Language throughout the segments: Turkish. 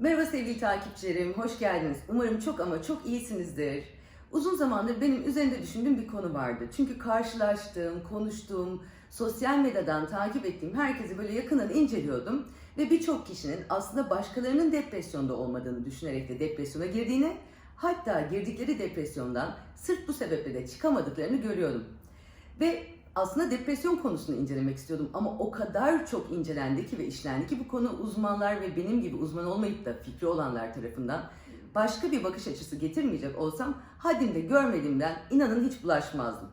Merhaba sevgili takipçilerim, hoş geldiniz. Umarım çok ama çok iyisinizdir. Uzun zamandır benim üzerinde düşündüğüm bir konu vardı. Çünkü karşılaştığım, konuştuğum, sosyal medyadan takip ettiğim herkesi böyle yakından inceliyordum. Ve birçok kişinin aslında başkalarının depresyonda olmadığını düşünerek de depresyona girdiğini, hatta girdikleri depresyondan sırf bu sebeple de çıkamadıklarını görüyordum. Ve aslında depresyon konusunu incelemek istiyordum ama o kadar çok incelendi ki ve işlendi ki bu konu uzmanlar ve benim gibi uzman olmayıp da fikri olanlar tarafından başka bir bakış açısı getirmeyecek olsam haddimde görmediğimden inanın hiç bulaşmazdım.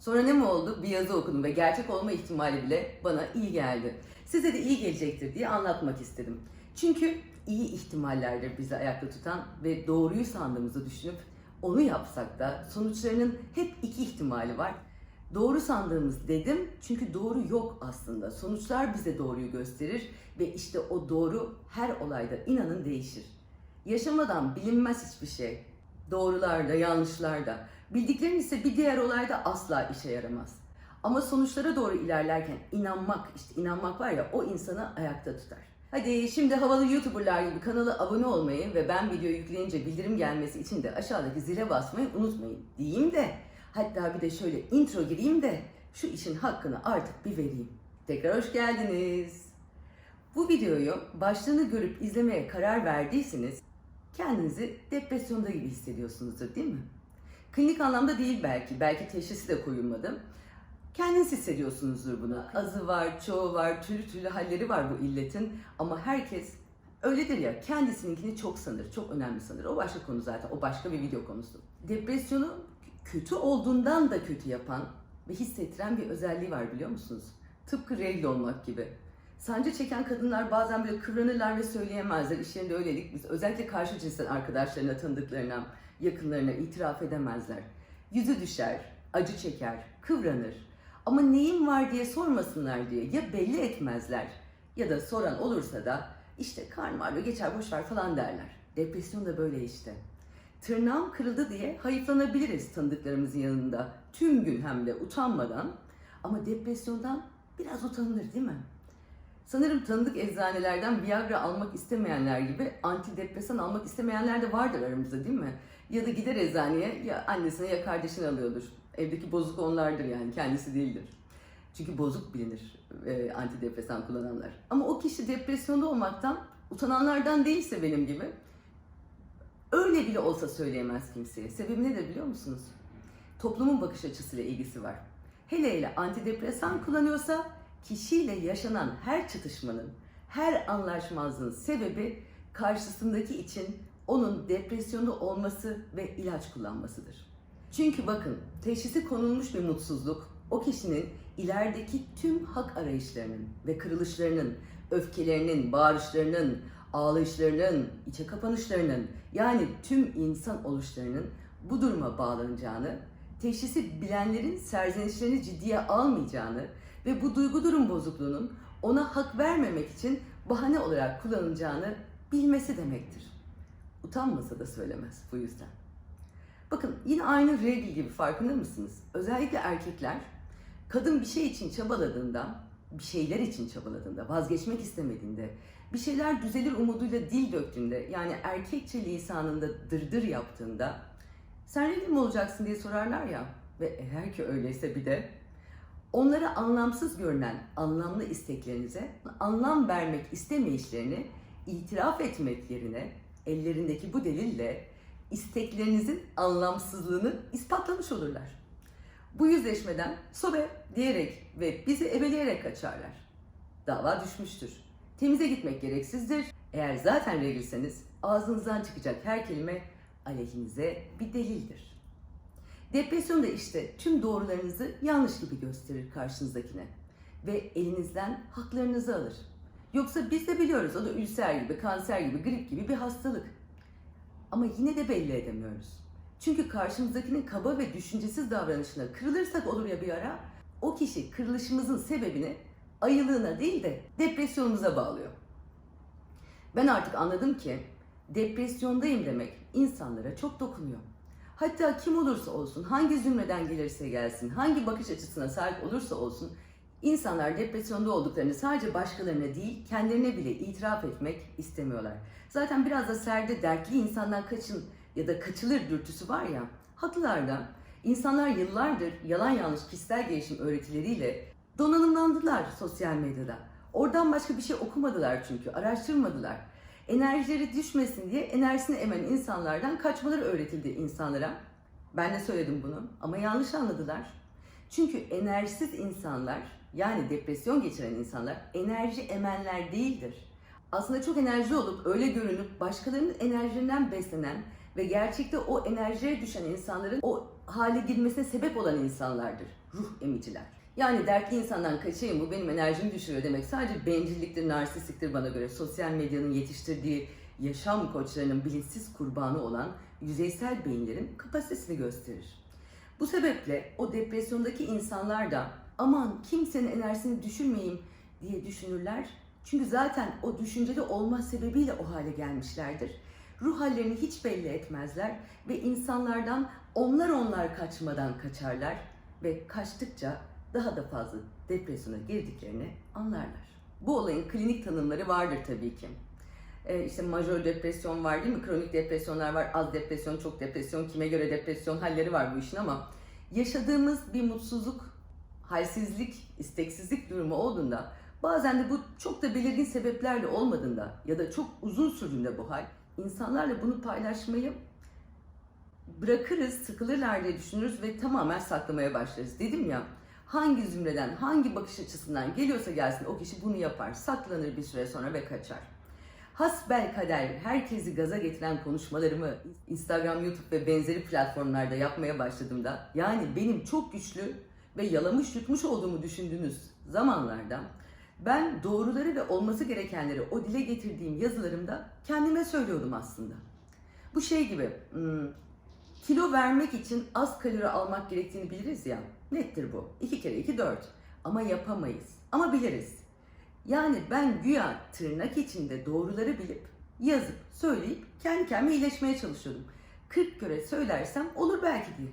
Sonra ne mi oldu? Bir yazı okudum ve gerçek olma ihtimali bile bana iyi geldi. Size de iyi gelecektir diye anlatmak istedim. Çünkü iyi ihtimallerdir bizi ayakta tutan ve doğruyu sandığımızı düşünüp onu yapsak da sonuçlarının hep iki ihtimali var. Doğru sandığımız dedim çünkü doğru yok aslında. Sonuçlar bize doğruyu gösterir ve işte o doğru her olayda inanın değişir. Yaşamadan bilinmez hiçbir şey. Doğrularda, yanlışlarda. Bildiklerin ise bir diğer olayda asla işe yaramaz. Ama sonuçlara doğru ilerlerken inanmak, işte inanmak var ya o insanı ayakta tutar. Hadi şimdi havalı YouTuber'lar gibi kanala abone olmayı ve ben video yükleyince bildirim gelmesi için de aşağıdaki zile basmayı unutmayın diyeyim de hatta bir de şöyle intro gireyim de şu işin hakkını artık bir vereyim. Tekrar hoş geldiniz. Bu videoyu başlığını görüp izlemeye karar verdiyseniz kendinizi depresyonda gibi hissediyorsunuzdur değil mi? Klinik anlamda değil belki, belki teşhisi de koyulmadı. Kendiniz hissediyorsunuzdur bunu. Azı var, çoğu var, türlü türlü halleri var bu illetin. Ama herkes öyledir ya, kendisininkini çok sanır, çok önemli sanır. O başka konu zaten, o başka bir video konusu. Depresyonu kötü olduğundan da kötü yapan ve hissettiren bir özelliği var biliyor musunuz? Tıpkı regl olmak gibi. Sancı çeken kadınlar bazen böyle kıvranırlar ve söyleyemezler. İş yerinde öylelik. Biz özellikle karşı cinsten arkadaşlarına, tanıdıklarına, yakınlarına itiraf edemezler. Yüzü düşer, acı çeker, kıvranır. Ama neyim var diye sormasınlar diye ya belli etmezler ya da soran olursa da işte karnım ağrıyor geçer boş ver falan derler. Depresyon da böyle işte. Tırnağım kırıldı diye hayıflanabiliriz tanıdıklarımızın yanında. Tüm gün hem de utanmadan. Ama depresyondan biraz utanılır değil mi? Sanırım tanıdık eczanelerden Viagra almak istemeyenler gibi antidepresan almak istemeyenler de vardır aramızda değil mi? Ya da gider eczaneye ya annesine ya kardeşine alıyordur. Evdeki bozuk onlardır yani kendisi değildir. Çünkü bozuk bilinir e, antidepresan kullananlar. Ama o kişi depresyonda olmaktan utananlardan değilse benim gibi öyle bile olsa söyleyemez kimseye. Sebebi nedir biliyor musunuz? Toplumun bakış açısıyla ilgisi var. Hele hele antidepresan kullanıyorsa kişiyle yaşanan her çatışmanın, her anlaşmazlığın sebebi karşısındaki için onun depresyonda olması ve ilaç kullanmasıdır. Çünkü bakın teşhisi konulmuş bir mutsuzluk o kişinin ilerideki tüm hak arayışlarının ve kırılışlarının, öfkelerinin, bağırışlarının, ağlayışlarının, içe kapanışlarının yani tüm insan oluşlarının bu duruma bağlanacağını, teşhisi bilenlerin serzenişlerini ciddiye almayacağını ve bu duygu durum bozukluğunun ona hak vermemek için bahane olarak kullanılacağını bilmesi demektir. Utanmasa da söylemez bu yüzden. Bakın yine aynı regl gibi farkında mısınız? Özellikle erkekler kadın bir şey için çabaladığında, bir şeyler için çabaladığında, vazgeçmek istemediğinde, bir şeyler düzelir umuduyla dil döktüğünde, yani erkekçe lisanında dırdır yaptığında sen regl mi olacaksın diye sorarlar ya ve eğer ki öyleyse bir de onlara anlamsız görünen anlamlı isteklerinize anlam vermek istemeyişlerini itiraf etmek yerine ellerindeki bu delille isteklerinizin anlamsızlığını ispatlamış olurlar. Bu yüzleşmeden sobe diyerek ve bizi ebeleyerek kaçarlar. Dava düşmüştür. Temize gitmek gereksizdir. Eğer zaten regilseniz ağzınızdan çıkacak her kelime aleyhinize bir delildir. Depresyon da işte tüm doğrularınızı yanlış gibi gösterir karşınızdakine ve elinizden haklarınızı alır. Yoksa biz de biliyoruz o da ülser gibi, kanser gibi, grip gibi bir hastalık. Ama yine de belli edemiyoruz. Çünkü karşımızdakinin kaba ve düşüncesiz davranışına kırılırsak olur ya bir ara, o kişi kırılışımızın sebebini ayılığına değil de depresyonumuza bağlıyor. Ben artık anladım ki depresyondayım demek insanlara çok dokunuyor. Hatta kim olursa olsun, hangi zümreden gelirse gelsin, hangi bakış açısına sahip olursa olsun İnsanlar depresyonda olduklarını sadece başkalarına değil, kendilerine bile itiraf etmek istemiyorlar. Zaten biraz da serde dertli insandan kaçın ya da kaçılır dürtüsü var ya, haklılar da. İnsanlar yıllardır yalan yanlış kişisel gelişim öğretileriyle donanımlandılar sosyal medyada. Oradan başka bir şey okumadılar çünkü, araştırmadılar. Enerjileri düşmesin diye enerjisini emen insanlardan kaçmaları öğretildi insanlara. Ben de söyledim bunu ama yanlış anladılar. Çünkü enerjisiz insanlar yani depresyon geçiren insanlar enerji emenler değildir. Aslında çok enerji olup öyle görünüp başkalarının enerjilerinden beslenen ve gerçekte o enerjiye düşen insanların o hale girmesine sebep olan insanlardır. Ruh emiciler. Yani dertli insandan kaçayım bu benim enerjimi düşürüyor demek sadece bencilliktir, narsistliktir bana göre. Sosyal medyanın yetiştirdiği yaşam koçlarının bilinçsiz kurbanı olan yüzeysel beyinlerin kapasitesini gösterir. Bu sebeple o depresyondaki insanlar da aman kimsenin enerjisini düşürmeyeyim diye düşünürler. Çünkü zaten o düşünceli olma sebebiyle o hale gelmişlerdir. Ruh hallerini hiç belli etmezler ve insanlardan onlar onlar kaçmadan kaçarlar ve kaçtıkça daha da fazla depresyona girdiklerini anlarlar. Bu olayın klinik tanımları vardır tabii ki. Ee, işte majör depresyon var değil mi? Kronik depresyonlar var. Az depresyon, çok depresyon, kime göre depresyon halleri var bu işin ama yaşadığımız bir mutsuzluk, halsizlik, isteksizlik durumu olduğunda bazen de bu çok da belirgin sebeplerle olmadığında ya da çok uzun sürdüğünde bu hal insanlarla bunu paylaşmayı bırakırız, sıkılırlar diye düşünürüz ve tamamen saklamaya başlarız. Dedim ya hangi zümreden, hangi bakış açısından geliyorsa gelsin o kişi bunu yapar. Saklanır bir süre sonra ve kaçar. Hasbel kader herkesi gaza getiren konuşmalarımı Instagram, YouTube ve benzeri platformlarda yapmaya başladığımda yani benim çok güçlü ve yalamış yutmuş olduğumu düşündüğünüz zamanlarda ben doğruları ve olması gerekenleri o dile getirdiğim yazılarımda kendime söylüyordum aslında. Bu şey gibi hmm, kilo vermek için az kalori almak gerektiğini biliriz ya. Nettir bu. 2 kere 2 4. Ama yapamayız. Ama biliriz. Yani ben güya tırnak içinde doğruları bilip yazıp söyleyip kendi kendime iyileşmeye çalışıyordum. 40 kere söylersem olur belki diye.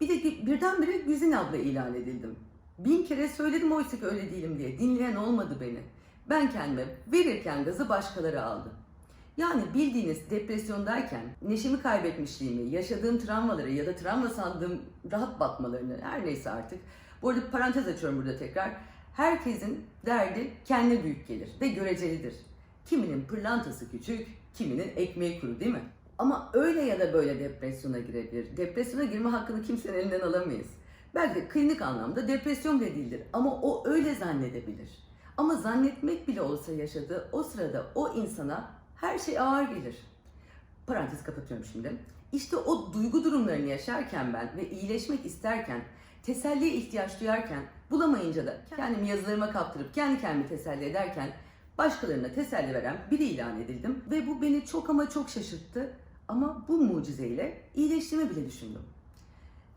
Bir de birdenbire Güzin abla ilan edildim. Bin kere söyledim oysa ki öyle değilim diye. Dinleyen olmadı beni. Ben kendime verirken gazı başkaları aldı. Yani bildiğiniz depresyondayken neşemi kaybetmişliğimi, yaşadığım travmaları ya da travma sandığım rahat bakmalarını her neyse artık. Bu arada parantez açıyorum burada tekrar. Herkesin derdi kendi büyük gelir ve görecelidir. Kiminin pırlantası küçük, kiminin ekmeği kuru değil mi? Ama öyle ya da böyle depresyona girebilir. Depresyona girme hakkını kimsenin elinden alamayız. Belki de klinik anlamda depresyon bile değildir ama o öyle zannedebilir. Ama zannetmek bile olsa yaşadığı o sırada o insana her şey ağır gelir. Parantez kapatıyorum şimdi. İşte o duygu durumlarını yaşarken ben ve iyileşmek isterken, teselliye ihtiyaç duyarken, bulamayınca da kendimi yazılarıma kaptırıp kendi kendimi teselli ederken başkalarına teselli veren biri ilan edildim. Ve bu beni çok ama çok şaşırttı. Ama bu mucizeyle iyileştiğimi bile düşündüm.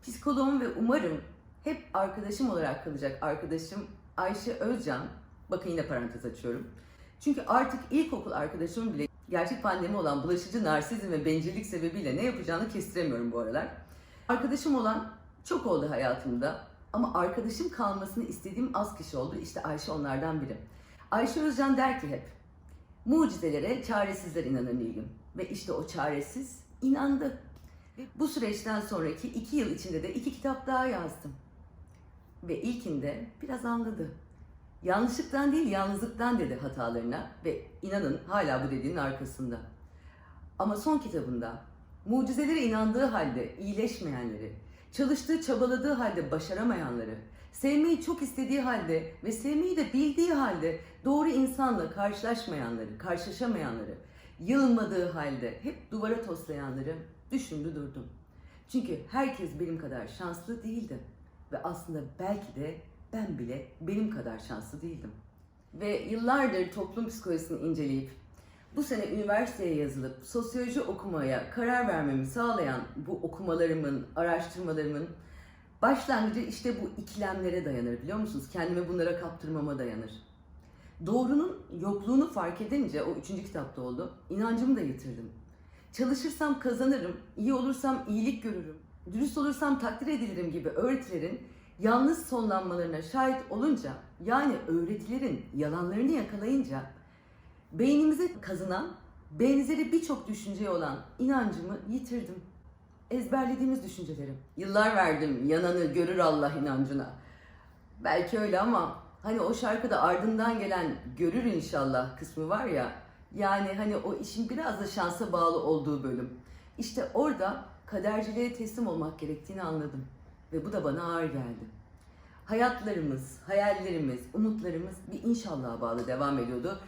Psikoloğum ve umarım hep arkadaşım olarak kalacak arkadaşım Ayşe Özcan, bakın yine parantez açıyorum. Çünkü artık ilkokul arkadaşımın bile gerçek pandemi olan bulaşıcı narsizm ve bencillik sebebiyle ne yapacağını kestiremiyorum bu aralar. Arkadaşım olan çok oldu hayatımda ama arkadaşım kalmasını istediğim az kişi oldu. İşte Ayşe onlardan biri. Ayşe Özcan der ki hep, mucizelere çaresizler inanır Nilgün. Ve işte o çaresiz inandı. Bu süreçten sonraki iki yıl içinde de iki kitap daha yazdım. Ve ilkinde biraz anladı. Yanlışlıktan değil yalnızlıktan dedi hatalarına ve inanın hala bu dediğinin arkasında. Ama son kitabında mucizelere inandığı halde iyileşmeyenleri, çalıştığı çabaladığı halde başaramayanları, sevmeyi çok istediği halde ve sevmeyi de bildiği halde doğru insanla karşılaşmayanları, karşılaşamayanları, yılmadığı halde hep duvara toslayanları düşündü durdum. Çünkü herkes benim kadar şanslı değildi. Ve aslında belki de ben bile benim kadar şanslı değildim. Ve yıllardır toplum psikolojisini inceleyip bu sene üniversiteye yazılıp sosyoloji okumaya karar vermemi sağlayan bu okumalarımın, araştırmalarımın başlangıcı işte bu ikilemlere dayanır biliyor musunuz? Kendime bunlara kaptırmama dayanır. Doğrunun yokluğunu fark edince o üçüncü kitapta oldu. İnancımı da yitirdim. Çalışırsam kazanırım, iyi olursam iyilik görürüm, dürüst olursam takdir edilirim gibi öğretilerin yalnız sonlanmalarına şahit olunca yani öğretilerin yalanlarını yakalayınca beynimize kazınan benzeri birçok düşünceye olan inancımı yitirdim. Ezberlediğimiz düşüncelerim. Yıllar verdim yananı görür Allah inancına. Belki öyle ama hani o şarkıda ardından gelen görür inşallah kısmı var ya yani hani o işin biraz da şansa bağlı olduğu bölüm. İşte orada kaderciliğe teslim olmak gerektiğini anladım. Ve bu da bana ağır geldi. Hayatlarımız, hayallerimiz, umutlarımız bir inşallah bağlı devam ediyordu.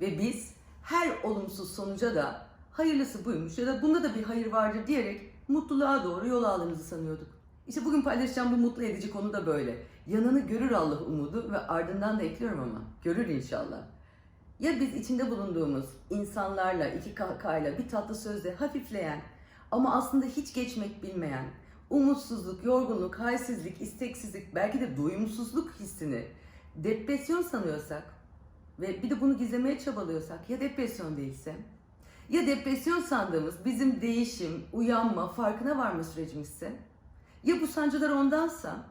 Ve biz her olumsuz sonuca da hayırlısı buymuş ya da bunda da bir hayır vardır diyerek mutluluğa doğru yol aldığımızı sanıyorduk. İşte bugün paylaşacağım bu mutlu edici konu da böyle. Yanını görür Allah umudu ve ardından da ekliyorum ama görür inşallah. Ya biz içinde bulunduğumuz insanlarla, iki kahkahayla, bir tatlı sözle hafifleyen ama aslında hiç geçmek bilmeyen, umutsuzluk, yorgunluk, halsizlik, isteksizlik, belki de doyumsuzluk hissini depresyon sanıyorsak ve bir de bunu gizlemeye çabalıyorsak ya depresyon değilse ya depresyon sandığımız bizim değişim, uyanma, farkına varma sürecimizse ya bu sancılar ondansa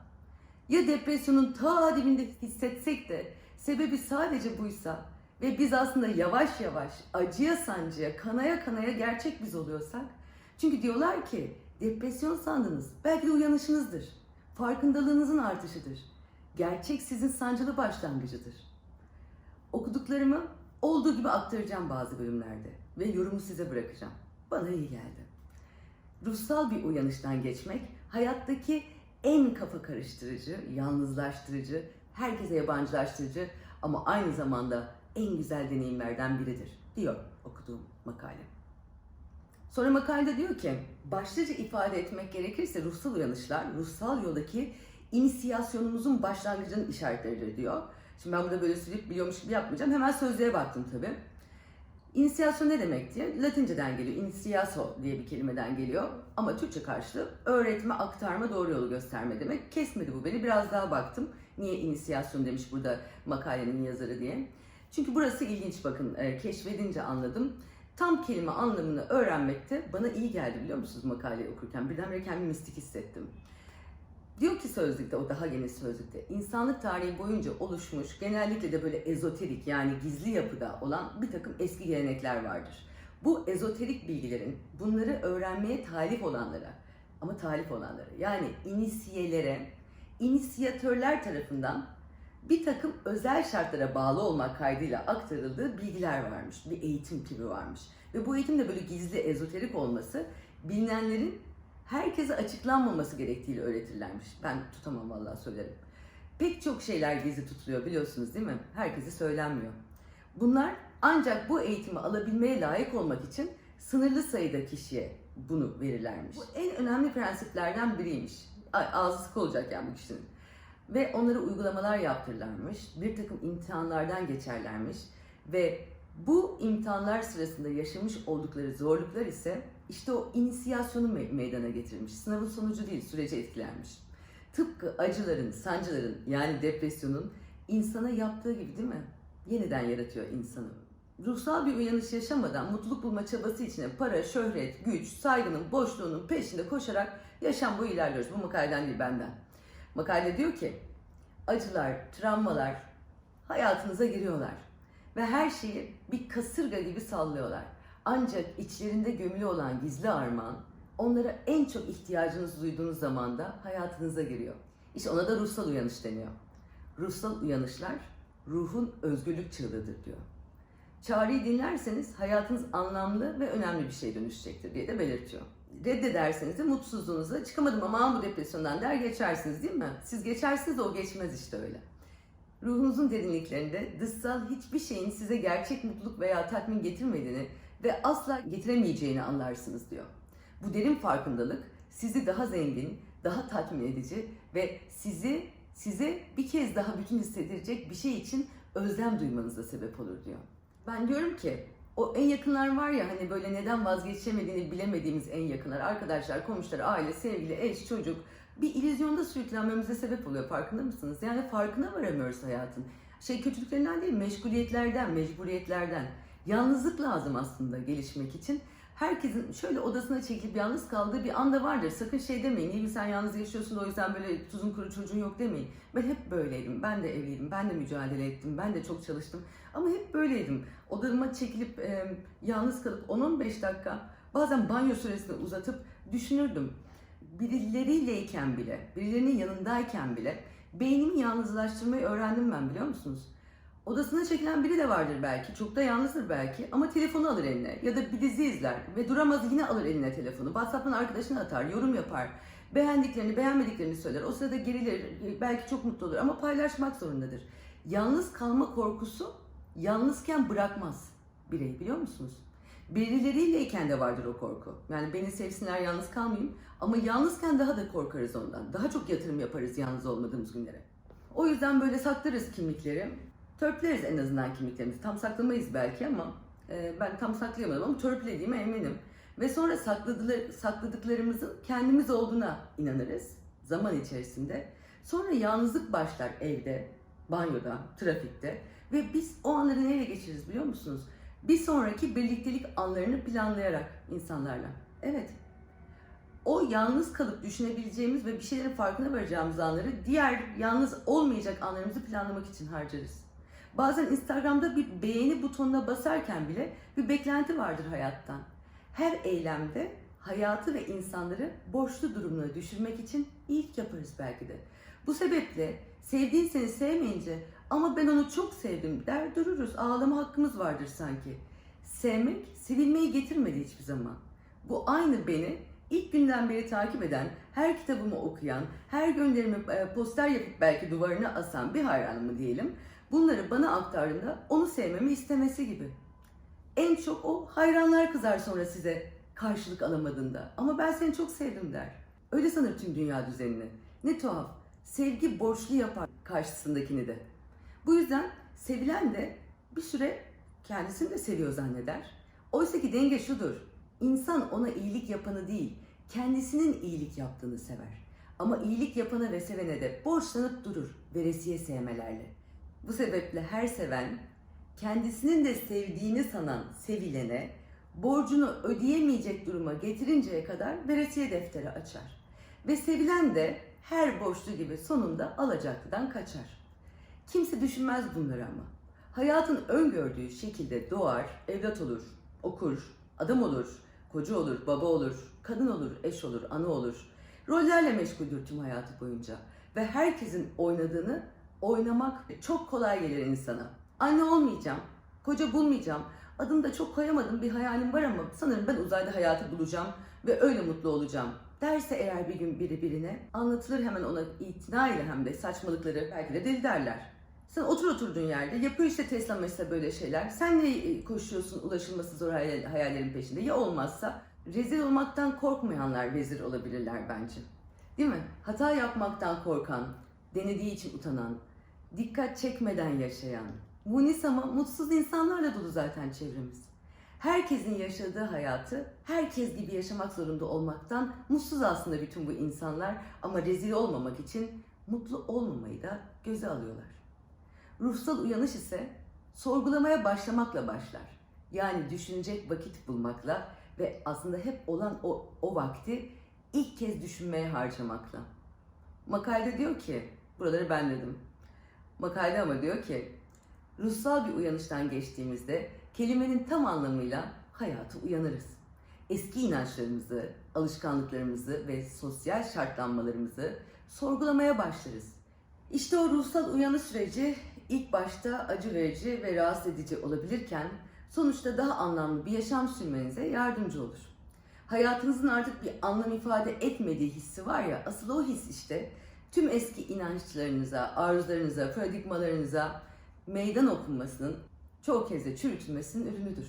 ya depresyonun ta dibinde hissetsek de sebebi sadece buysa ve biz aslında yavaş yavaş acıya sancıya, kanaya kanaya gerçek biz oluyorsak çünkü diyorlar ki depresyon sandınız belki de uyanışınızdır. Farkındalığınızın artışıdır. Gerçek sizin sancılı başlangıcıdır. Okuduklarımı olduğu gibi aktaracağım bazı bölümlerde ve yorumu size bırakacağım. Bana iyi geldi. Ruhsal bir uyanıştan geçmek hayattaki en kafa karıştırıcı, yalnızlaştırıcı, herkese yabancılaştırıcı ama aynı zamanda en güzel deneyimlerden biridir diyor okuduğum makale. Sonra makalede diyor ki, başlıca ifade etmek gerekirse ruhsal uyanışlar, ruhsal yoldaki inisiyasyonumuzun başlangıcının işaretleridir diyor. Şimdi ben burada böyle sürüp biliyormuş gibi yapmayacağım. Hemen sözlüğe baktım tabii. İnisiyasyon ne demek diye? Latinceden geliyor. Inisiaso diye bir kelimeden geliyor. Ama Türkçe karşılığı öğretme, aktarma, doğru yolu gösterme demek. Kesmedi bu beni. Biraz daha baktım. Niye inisiyasyon demiş burada makalenin yazarı diye. Çünkü burası ilginç bakın. E, keşfedince anladım. Tam kelime anlamını öğrenmekte bana iyi geldi biliyor musunuz makaleyi okurken. Birdenbire kendimi mistik hissettim. Diyor ki sözlükte, o daha geniş sözlükte, insanlık tarihi boyunca oluşmuş, genellikle de böyle ezoterik yani gizli yapıda olan bir takım eski gelenekler vardır. Bu ezoterik bilgilerin bunları öğrenmeye talip olanlara, ama talip olanlara yani inisiyelere, inisiyatörler tarafından bir takım özel şartlara bağlı olmak kaydıyla aktarıldığı bilgiler varmış. Bir eğitim türü varmış. Ve bu eğitim de böyle gizli, ezoterik olması bilinenlerin herkese açıklanmaması gerektiğiyle öğretirlermiş. Ben tutamam vallahi söylerim. Pek çok şeyler gizli tutuluyor biliyorsunuz değil mi? Herkese söylenmiyor. Bunlar ancak bu eğitimi alabilmeye layık olmak için sınırlı sayıda kişiye bunu verirlermiş. Bu en önemli prensiplerden biriymiş. Ağzı sıkı olacak yani bu kişinin. Ve onlara uygulamalar yaptırırlarmış. Bir takım imtihanlardan geçerlermiş. Ve bu imtihanlar sırasında yaşamış oldukları zorluklar ise işte o inisiyasyonu me- meydana getirmiş. Sınavın sonucu değil, süreci etkilenmiş. Tıpkı acıların, sancıların yani depresyonun insana yaptığı gibi değil mi? Yeniden yaratıyor insanı. Ruhsal bir uyanış yaşamadan mutluluk bulma çabası içine para, şöhret, güç, saygının boşluğunun peşinde koşarak yaşam boyu ilerliyoruz. Bu makaleden değil benden. Makale diyor ki acılar, travmalar hayatınıza giriyorlar ve her şeyi bir kasırga gibi sallıyorlar. Ancak içlerinde gömülü olan gizli armağan onlara en çok ihtiyacınız duyduğunuz zamanda hayatınıza giriyor. İşte ona da ruhsal uyanış deniyor. Ruhsal uyanışlar ruhun özgürlük çığlığıdır diyor. Çağrıyı dinlerseniz hayatınız anlamlı ve önemli bir şey dönüşecektir diye de belirtiyor. Reddederseniz de mutsuzluğunuza çıkamadım ama bu depresyondan der geçersiniz değil mi? Siz geçersiniz de o geçmez işte öyle. Ruhunuzun derinliklerinde dışsal hiçbir şeyin size gerçek mutluluk veya tatmin getirmediğini ve asla getiremeyeceğini anlarsınız diyor. Bu derin farkındalık sizi daha zengin, daha tatmin edici ve sizi size bir kez daha bütün hissettirecek bir şey için özlem duymanıza sebep olur diyor. Ben diyorum ki o en yakınlar var ya hani böyle neden vazgeçemediğini bilemediğimiz en yakınlar, arkadaşlar, komşular, aile, sevgili, eş, çocuk bir illüzyonda sürüklenmemize sebep oluyor farkında mısınız? Yani farkına varamıyoruz hayatın. Şey kötülüklerinden değil, meşguliyetlerden, mecburiyetlerden. Yalnızlık lazım aslında gelişmek için. Herkesin şöyle odasına çekilip yalnız kaldığı bir anda vardır. Sakın şey demeyin. İyi sen yalnız yaşıyorsun o yüzden böyle tuzun kuru çocuğun yok demeyin. Ben hep böyleydim. Ben de evliydim. Ben de mücadele ettim. Ben de çok çalıştım. Ama hep böyleydim. Odama çekilip e, yalnız kalıp 10-15 dakika bazen banyo süresini uzatıp düşünürdüm. Birileriyleyken bile, birilerinin yanındayken bile beynimi yalnızlaştırmayı öğrendim ben biliyor musunuz? Odasına çekilen biri de vardır belki, çok da yalnızdır belki ama telefonu alır eline ya da bir dizi izler ve duramaz yine alır eline telefonu. WhatsApp'tan arkadaşına atar, yorum yapar, beğendiklerini, beğenmediklerini söyler. O sırada gerilir, belki çok mutlu olur ama paylaşmak zorundadır. Yalnız kalma korkusu yalnızken bırakmaz bireyi biliyor musunuz? Birileriyleyken de vardır o korku. Yani beni sevsinler yalnız kalmayayım ama yalnızken daha da korkarız ondan. Daha çok yatırım yaparız yalnız olmadığımız günlere. O yüzden böyle saklarız kimlikleri. Törpüleriz en azından kimliklerimizi. Tam saklamayız belki ama e, ben tam saklayamadım ama törpülediğime eminim. Ve sonra sakladılar, sakladıklarımızın kendimiz olduğuna inanırız zaman içerisinde. Sonra yalnızlık başlar evde, banyoda, trafikte ve biz o anları neyle geçiririz biliyor musunuz? Bir sonraki birliktelik anlarını planlayarak insanlarla. Evet. O yalnız kalıp düşünebileceğimiz ve bir şeylerin farkına varacağımız anları diğer yalnız olmayacak anlarımızı planlamak için harcarız. Bazen Instagram'da bir beğeni butonuna basarken bile bir beklenti vardır hayattan. Her eylemde hayatı ve insanları borçlu durumuna düşürmek için ilk yaparız belki de. Bu sebeple sevdiğin seni sevmeyince ama ben onu çok sevdim der dururuz. Ağlama hakkımız vardır sanki. Sevmek, sevilmeyi getirmedi hiçbir zaman. Bu aynı beni ilk günden beri takip eden, her kitabımı okuyan, her gönderimi e, poster yapıp belki duvarına asan bir hayranımı diyelim. Bunları bana aktardığında onu sevmemi istemesi gibi. En çok o hayranlar kızar sonra size karşılık alamadığında. Ama ben seni çok sevdim der. Öyle sanır tüm dünya düzenini. Ne tuhaf. Sevgi borçlu yapar karşısındakini de. Bu yüzden sevilen de bir süre kendisini de seviyor zanneder. Oysa ki denge şudur. İnsan ona iyilik yapanı değil, kendisinin iyilik yaptığını sever. Ama iyilik yapana ve sevene de borçlanıp durur veresiye sevmelerle. Bu sebeple her seven kendisinin de sevdiğini sanan sevilene borcunu ödeyemeyecek duruma getirinceye kadar veresiye defteri açar. Ve sevilen de her borçlu gibi sonunda alacaklıdan kaçar. Kimse düşünmez bunları ama. Hayatın öngördüğü şekilde doğar, evlat olur, okur, adam olur, koca olur, baba olur, kadın olur, eş olur, ana olur. Rollerle meşguldür tüm hayatı boyunca. Ve herkesin oynadığını oynamak çok kolay gelir insana. Anne olmayacağım, koca bulmayacağım, adını da çok koyamadım bir hayalim var ama sanırım ben uzayda hayatı bulacağım ve öyle mutlu olacağım derse eğer bir gün biri birine anlatılır hemen ona itina ile hem de saçmalıkları belki de deli derler. Sen otur oturduğun yerde yapıyor işte Tesla mesela böyle şeyler. Sen ne koşuyorsun ulaşılması zor hayal- hayallerin peşinde? Ya olmazsa rezil olmaktan korkmayanlar vezir olabilirler bence. Değil mi? Hata yapmaktan korkan, denediği için utanan, dikkat çekmeden yaşayan, munis ama mutsuz insanlarla dolu zaten çevremiz. Herkesin yaşadığı hayatı herkes gibi yaşamak zorunda olmaktan mutsuz aslında bütün bu insanlar ama rezil olmamak için mutlu olmamayı da göze alıyorlar. Ruhsal uyanış ise sorgulamaya başlamakla başlar. Yani düşünecek vakit bulmakla ve aslında hep olan o, o vakti ilk kez düşünmeye harcamakla. Makalede diyor ki, buraları ben dedim. Makalede ama diyor ki, ruhsal bir uyanıştan geçtiğimizde kelimenin tam anlamıyla hayatı uyanırız. Eski inançlarımızı, alışkanlıklarımızı ve sosyal şartlanmalarımızı sorgulamaya başlarız. İşte o ruhsal uyanış süreci ilk başta acı verici ve rahatsız edici olabilirken sonuçta daha anlamlı bir yaşam sürmenize yardımcı olur. Hayatınızın artık bir anlam ifade etmediği hissi var ya, asıl o his işte tüm eski inançlarınıza, arzularınıza, paradigmalarınıza meydan okunmasının çoğu kez de çürütülmesinin ürünüdür.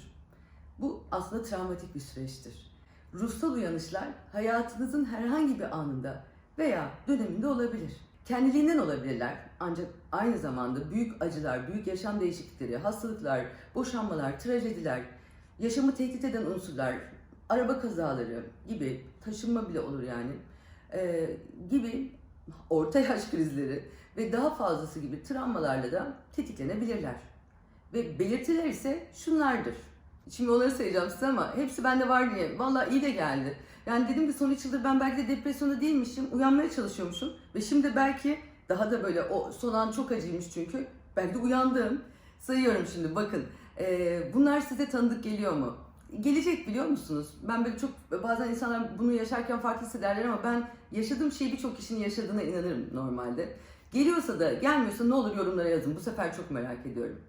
Bu aslında travmatik bir süreçtir. Ruhsal uyanışlar hayatınızın herhangi bir anında veya döneminde olabilir. Kendiliğinden olabilirler ancak aynı zamanda büyük acılar, büyük yaşam değişiklikleri, hastalıklar, boşanmalar, trajediler, yaşamı tehdit eden unsurlar, araba kazaları gibi, taşınma bile olur yani, ee, gibi orta yaş krizleri ve daha fazlası gibi travmalarla da tetiklenebilirler. Ve belirtiler ise şunlardır. Şimdi onları sayacağım size ama hepsi bende var diye. Vallahi iyi de geldi. Yani dedim ki son 3 yıldır ben belki de depresyonda değilmişim. Uyanmaya çalışıyormuşum. Ve şimdi belki daha da böyle o son an çok acıymış çünkü. Belki de uyandım. Sayıyorum şimdi bakın. Ee, bunlar size tanıdık geliyor mu? Gelecek biliyor musunuz? Ben böyle çok bazen insanlar bunu yaşarken farklı hissederler ama ben yaşadığım şeyi birçok kişinin yaşadığına inanırım normalde. Geliyorsa da gelmiyorsa ne olur yorumlara yazın. Bu sefer çok merak ediyorum.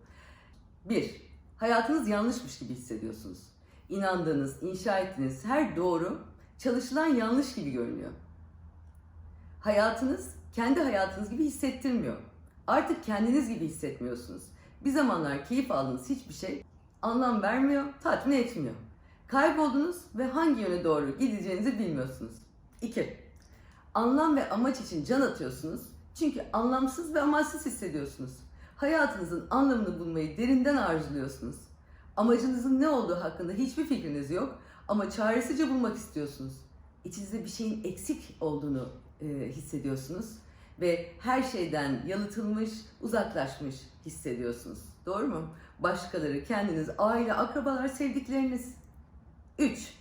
1. Hayatınız yanlışmış gibi hissediyorsunuz. İnandığınız, inşa ettiğiniz her doğru çalışılan yanlış gibi görünüyor. Hayatınız kendi hayatınız gibi hissettirmiyor. Artık kendiniz gibi hissetmiyorsunuz. Bir zamanlar keyif aldığınız hiçbir şey anlam vermiyor, tatmin etmiyor. Kayboldunuz ve hangi yöne doğru gideceğinizi bilmiyorsunuz. 2. Anlam ve amaç için can atıyorsunuz. Çünkü anlamsız ve amaçsız hissediyorsunuz. Hayatınızın anlamını bulmayı derinden arzuluyorsunuz. Amacınızın ne olduğu hakkında hiçbir fikriniz yok ama çaresizce bulmak istiyorsunuz. İçinizde bir şeyin eksik olduğunu e, hissediyorsunuz ve her şeyden yalıtılmış, uzaklaşmış hissediyorsunuz. Doğru mu? Başkaları, kendiniz, aile, akrabalar, sevdikleriniz. 3.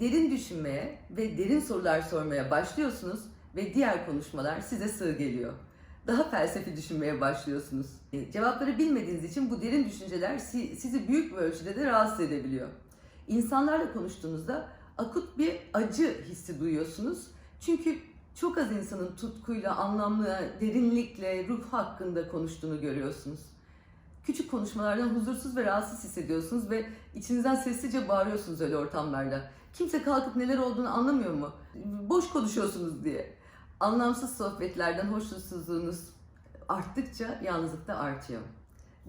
Derin düşünmeye ve derin sorular sormaya başlıyorsunuz ve diğer konuşmalar size sığ geliyor. Daha felsefi düşünmeye başlıyorsunuz. E, Cevapları bilmediğiniz için bu derin düşünceler si- sizi büyük bir ölçüde de rahatsız edebiliyor. İnsanlarla konuştuğunuzda akut bir acı hissi duyuyorsunuz. Çünkü çok az insanın tutkuyla, anlamlı, derinlikle, ruh hakkında konuştuğunu görüyorsunuz. Küçük konuşmalardan huzursuz ve rahatsız hissediyorsunuz ve içinizden sessizce bağırıyorsunuz öyle ortamlarda. Kimse kalkıp neler olduğunu anlamıyor mu? Boş konuşuyorsunuz diye. Anlamsız sohbetlerden hoşnutsuzluğunuz arttıkça yalnızlık da artıyor.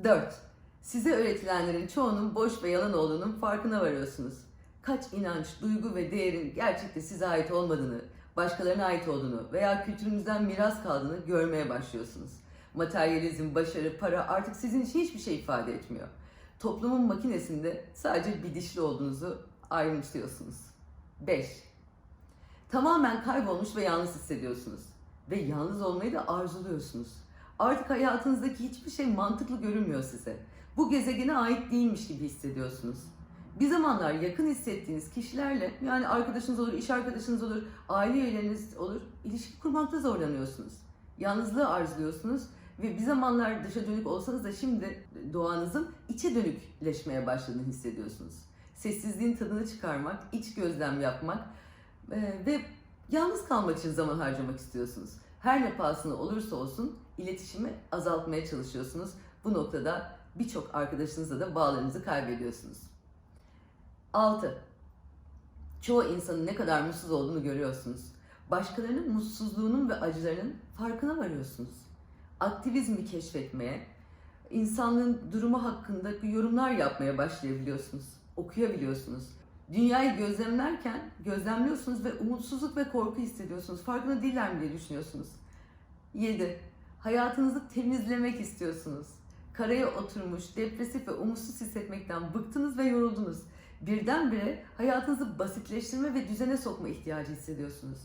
4. Size öğretilenlerin çoğunun boş ve yalan olduğunun farkına varıyorsunuz. Kaç inanç, duygu ve değerin gerçekte size ait olmadığını, başkalarına ait olduğunu veya kültürünüzden miras kaldığını görmeye başlıyorsunuz. Materyalizm, başarı, para artık sizin için hiçbir şey ifade etmiyor. Toplumun makinesinde sadece bir dişli olduğunuzu ayrımsıyorsunuz. 5. Tamamen kaybolmuş ve yalnız hissediyorsunuz. Ve yalnız olmayı da arzuluyorsunuz. Artık hayatınızdaki hiçbir şey mantıklı görünmüyor size. Bu gezegene ait değilmiş gibi hissediyorsunuz. Bir zamanlar yakın hissettiğiniz kişilerle yani arkadaşınız olur, iş arkadaşınız olur, aile üyeleriniz olur, ilişki kurmakta zorlanıyorsunuz. Yalnızlığı arzuluyorsunuz ve bir zamanlar dışa dönük olsanız da şimdi doğanızın içe dönükleşmeye başladığını hissediyorsunuz. Sessizliğin tadını çıkarmak, iç gözlem yapmak e, ve yalnız kalmak için zaman harcamak istiyorsunuz. Her ne pahasına olursa olsun iletişimi azaltmaya çalışıyorsunuz. Bu noktada birçok arkadaşınızla da bağlarınızı kaybediyorsunuz. 6. Çoğu insanın ne kadar mutsuz olduğunu görüyorsunuz. Başkalarının mutsuzluğunun ve acılarının farkına varıyorsunuz. Aktivizmi keşfetmeye, insanlığın durumu hakkında yorumlar yapmaya başlayabiliyorsunuz. Okuyabiliyorsunuz. Dünyayı gözlemlerken gözlemliyorsunuz ve umutsuzluk ve korku hissediyorsunuz. Farkında değiller mi diye düşünüyorsunuz. 7. Hayatınızı temizlemek istiyorsunuz. Karaya oturmuş, depresif ve umutsuz hissetmekten bıktınız ve yoruldunuz. Birdenbire hayatınızı basitleştirme ve düzene sokma ihtiyacı hissediyorsunuz.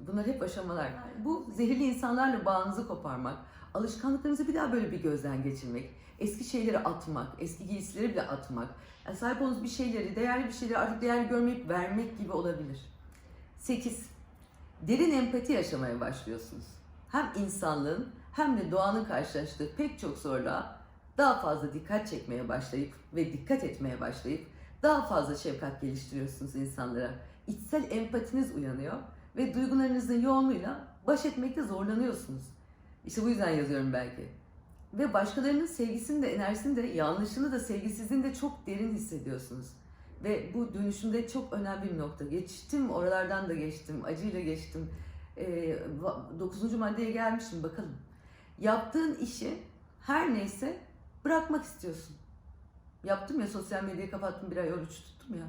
Bunlar hep aşamalar. Bu zehirli insanlarla bağınızı koparmak, alışkanlıklarınızı bir daha böyle bir gözden geçirmek, eski şeyleri atmak, eski giysileri bile atmak, yani sahip olduğunuz bir şeyleri, değerli bir şeyleri artık değerli görmeyip vermek gibi olabilir. 8. Derin empati yaşamaya başlıyorsunuz. Hem insanlığın hem de doğanın karşılaştığı pek çok zorluğa daha fazla dikkat çekmeye başlayıp ve dikkat etmeye başlayıp daha fazla şefkat geliştiriyorsunuz insanlara. İçsel empatiniz uyanıyor ve duygularınızın yoğunluğuyla baş etmekte zorlanıyorsunuz. İşte bu yüzden yazıyorum belki. Ve başkalarının sevgisini de, enerjisini de, yanlışını da, sevgisizliğini de çok derin hissediyorsunuz. Ve bu dönüşümde çok önemli bir nokta. Geçtim, oralardan da geçtim, acıyla geçtim. Ee, va- dokuzuncu maddeye gelmişim, bakalım. Yaptığın işi her neyse bırakmak istiyorsun. Yaptım ya sosyal medyayı kapattım bir ay oruç tuttum ya.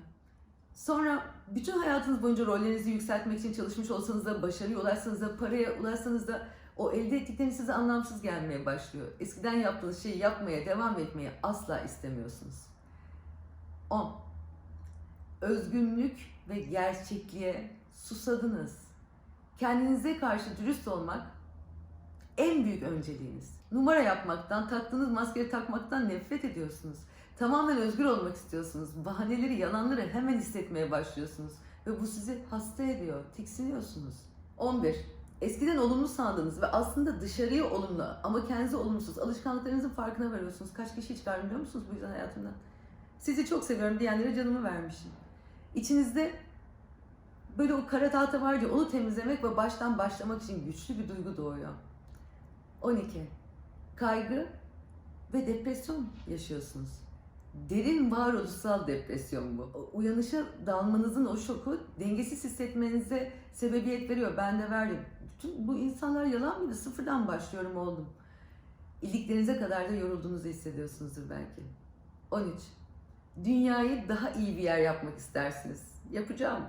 Sonra bütün hayatınız boyunca rollerinizi yükseltmek için çalışmış olsanız da, başarıya ulaşsanız da, paraya ulaşsanız da o elde ettikleriniz size anlamsız gelmeye başlıyor. Eskiden yaptığınız şeyi yapmaya, devam etmeye asla istemiyorsunuz. 10. Özgünlük ve gerçekliğe susadınız. Kendinize karşı dürüst olmak en büyük önceliğiniz. Numara yapmaktan, taktığınız maskeyi takmaktan nefret ediyorsunuz. Tamamen özgür olmak istiyorsunuz. Bahaneleri, yalanları hemen hissetmeye başlıyorsunuz. Ve bu sizi hasta ediyor. Tiksiniyorsunuz. 11. Eskiden olumlu sandığınız ve aslında dışarıya olumlu ama kendinize olumsuz alışkanlıklarınızın farkına varıyorsunuz. Kaç kişi çıkar biliyor musunuz bu yüzden hayatımdan? Sizi çok seviyorum diyenlere canımı vermişim. İçinizde böyle o kara tahta var ya onu temizlemek ve baştan başlamak için güçlü bir duygu doğuyor. 12. Kaygı ve depresyon yaşıyorsunuz. Derin varoluşsal depresyon bu. Uyanışa dalmanızın o şoku dengesiz hissetmenize sebebiyet veriyor. Ben de verdim. Bütün bu insanlar yalan mıydı? Sıfırdan başlıyorum oldum. İliklerinize kadar da yorulduğunuzu hissediyorsunuzdur belki. 13. Dünyayı daha iyi bir yer yapmak istersiniz. Yapacağım.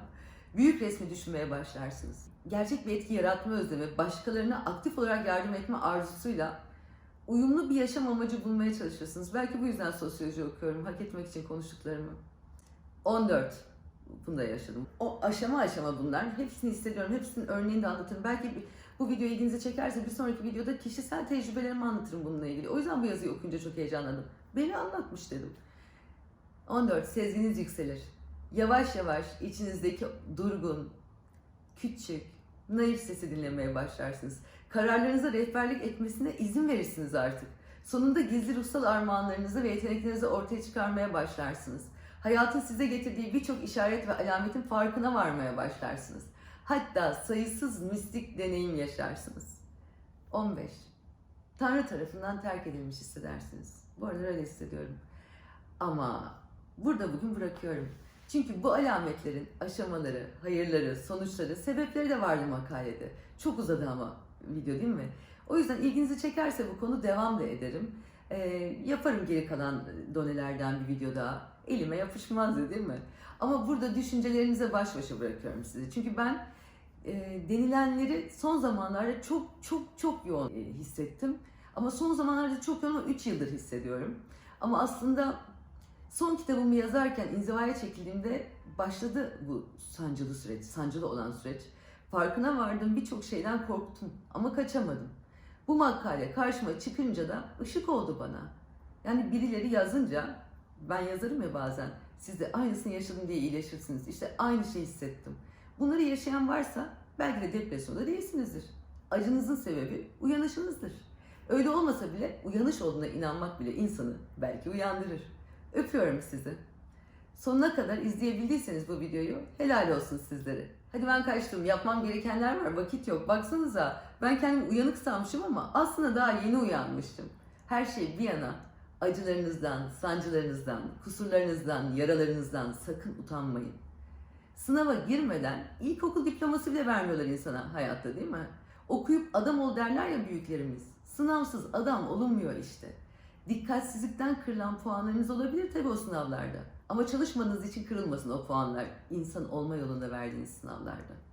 Büyük resmi düşünmeye başlarsınız. Gerçek bir etki yaratma özlemi, başkalarına aktif olarak yardım etme arzusuyla uyumlu bir yaşam amacı bulmaya çalışıyorsunuz. Belki bu yüzden sosyoloji okuyorum, hak etmek için konuştuklarımı. 14. Bunu da yaşadım. O aşama aşama bunlar. Hepsini hissediyorum. Hepsinin örneğini de anlatırım. Belki bu video ilginizi çekerse bir sonraki videoda kişisel tecrübelerimi anlatırım bununla ilgili. O yüzden bu yazıyı okuyunca çok heyecanlandım. Beni anlatmış dedim. 14. Sezginiz yükselir. Yavaş yavaş içinizdeki durgun, küçük, naif sesi dinlemeye başlarsınız. Kararlarınıza rehberlik etmesine izin verirsiniz artık. Sonunda gizli ruhsal armağanlarınızı ve yeteneklerinizi ortaya çıkarmaya başlarsınız. Hayatın size getirdiği birçok işaret ve alametin farkına varmaya başlarsınız. Hatta sayısız mistik deneyim yaşarsınız. 15. Tanrı tarafından terk edilmiş hissedersiniz. Bu arada öyle hissediyorum. Ama burada bugün bırakıyorum. Çünkü bu alametlerin aşamaları, hayırları, sonuçları, sebepleri de vardı makalede. Çok uzadı ama video değil mi? O yüzden ilginizi çekerse bu konu devam da ederim. Ee, yaparım geri kalan donelerden bir video daha. Elime yapışmazdı değil mi? Ama burada düşüncelerinize baş başa bırakıyorum sizi. Çünkü ben e, denilenleri son zamanlarda çok çok çok yoğun e, hissettim. Ama son zamanlarda çok yoğun 3 yıldır hissediyorum. Ama aslında son kitabımı yazarken inzivaya çekildiğimde başladı bu sancılı süreç, sancılı olan süreç. Farkına vardım birçok şeyden korktum ama kaçamadım. Bu makale karşıma çıkınca da ışık oldu bana. Yani birileri yazınca, ben yazarım ya bazen, siz de aynısını yaşadım diye iyileşirsiniz. İşte aynı şeyi hissettim. Bunları yaşayan varsa belki de depresyonda değilsinizdir. Acınızın sebebi uyanışınızdır. Öyle olmasa bile uyanış olduğuna inanmak bile insanı belki uyandırır. Öpüyorum sizi. Sonuna kadar izleyebildiyseniz bu videoyu helal olsun sizlere. Hadi ben kaçtım. Yapmam gerekenler var. Vakit yok. Baksanıza ben kendimi uyanık sanmışım ama aslında daha yeni uyanmıştım. Her şey bir yana acılarınızdan, sancılarınızdan, kusurlarınızdan, yaralarınızdan sakın utanmayın. Sınava girmeden ilkokul diploması bile vermiyorlar insana hayatta değil mi? Okuyup adam ol derler ya büyüklerimiz. Sınavsız adam olunmuyor işte. Dikkatsizlikten kırılan puanlarınız olabilir tabii o sınavlarda. Ama çalışmanız için kırılmasın o puanlar insan olma yolunda verdiğiniz sınavlarda.